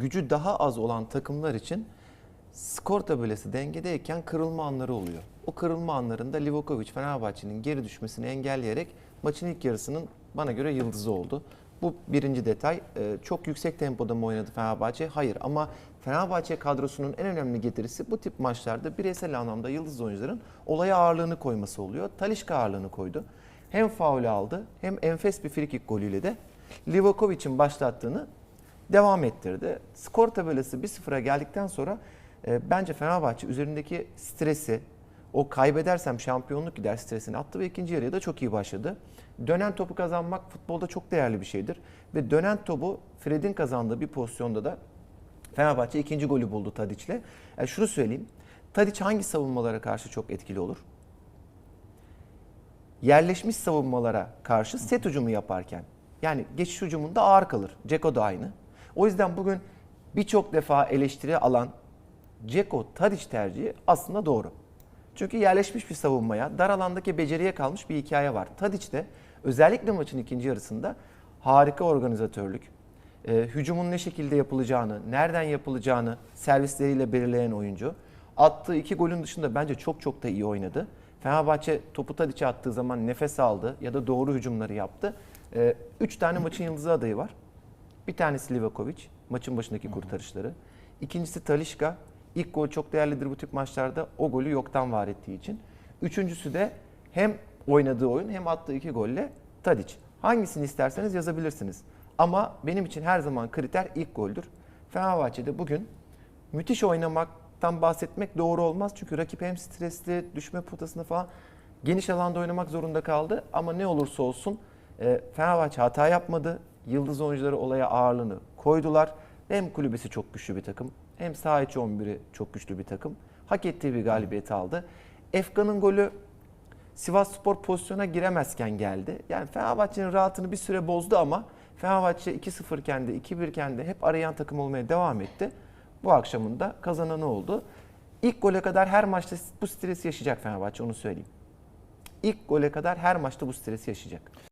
gücü daha az olan takımlar için skor tabelası dengedeyken kırılma anları oluyor. O kırılma anlarında Livakovic Fenerbahçe'nin geri düşmesini engelleyerek maçın ilk yarısının bana göre yıldızı oldu. Bu birinci detay. Ee, Çok yüksek tempoda mı oynadı Fenerbahçe? Hayır ama Fenerbahçe kadrosunun en önemli getirisi bu tip maçlarda bireysel anlamda yıldız oyuncuların olaya ağırlığını koyması oluyor. Talişka ağırlığını koydu. Hem faul aldı hem enfes bir frikik golüyle de Livakovic'in başlattığını devam ettirdi. Skor tabelası 1-0'a geldikten sonra e, bence Fenerbahçe üzerindeki stresi, o kaybedersem şampiyonluk gider stresini attı ve ikinci yarıya da çok iyi başladı. Dönen topu kazanmak futbolda çok değerli bir şeydir. Ve dönen topu Fred'in kazandığı bir pozisyonda da Fenerbahçe ikinci golü buldu Tadiç'le. Yani şunu söyleyeyim. Tadiç hangi savunmalara karşı çok etkili olur? Yerleşmiş savunmalara karşı set hücumu yaparken. Yani geçiş hücumunda ağır kalır. Ceko da aynı. O yüzden bugün birçok defa eleştiri alan Ceko Tadiç tercihi aslında doğru. Çünkü yerleşmiş bir savunmaya, dar alandaki beceriye kalmış bir hikaye var. Tadiç de özellikle maçın ikinci yarısında harika organizatörlük, e, hücumun ne şekilde yapılacağını, nereden yapılacağını servisleriyle belirleyen oyuncu. Attığı iki golün dışında bence çok çok da iyi oynadı. Fenerbahçe topu Tadiç'e attığı zaman nefes aldı ya da doğru hücumları yaptı. E, üç tane maçın yıldızı adayı var. Bir tanesi Livakovic, maçın başındaki kurtarışları. İkincisi Talişka. İlk gol çok değerlidir bu tip maçlarda. O golü yoktan var ettiği için. Üçüncüsü de hem oynadığı oyun hem attığı iki golle Tadic. Hangisini isterseniz yazabilirsiniz. Ama benim için her zaman kriter ilk goldür. Fenerbahçe'de bugün müthiş oynamaktan bahsetmek doğru olmaz. Çünkü rakip hem stresli, düşme potasında falan geniş alanda oynamak zorunda kaldı. Ama ne olursa olsun e, Fenerbahçe hata yapmadı. Yıldız oyuncuları olaya ağırlığını koydular. Hem kulübesi çok güçlü bir takım hem saha içi 11'i çok güçlü bir takım. Hak ettiği bir galibiyeti aldı. Efkan'ın golü Sivas Spor pozisyona giremezken geldi. Yani Fenerbahçe'nin rahatını bir süre bozdu ama Fenerbahçe 2-0 iken de 2-1 iken de hep arayan takım olmaya devam etti. Bu akşamın da kazananı oldu. İlk gole kadar her maçta bu stresi yaşayacak Fenerbahçe onu söyleyeyim. İlk gole kadar her maçta bu stresi yaşayacak.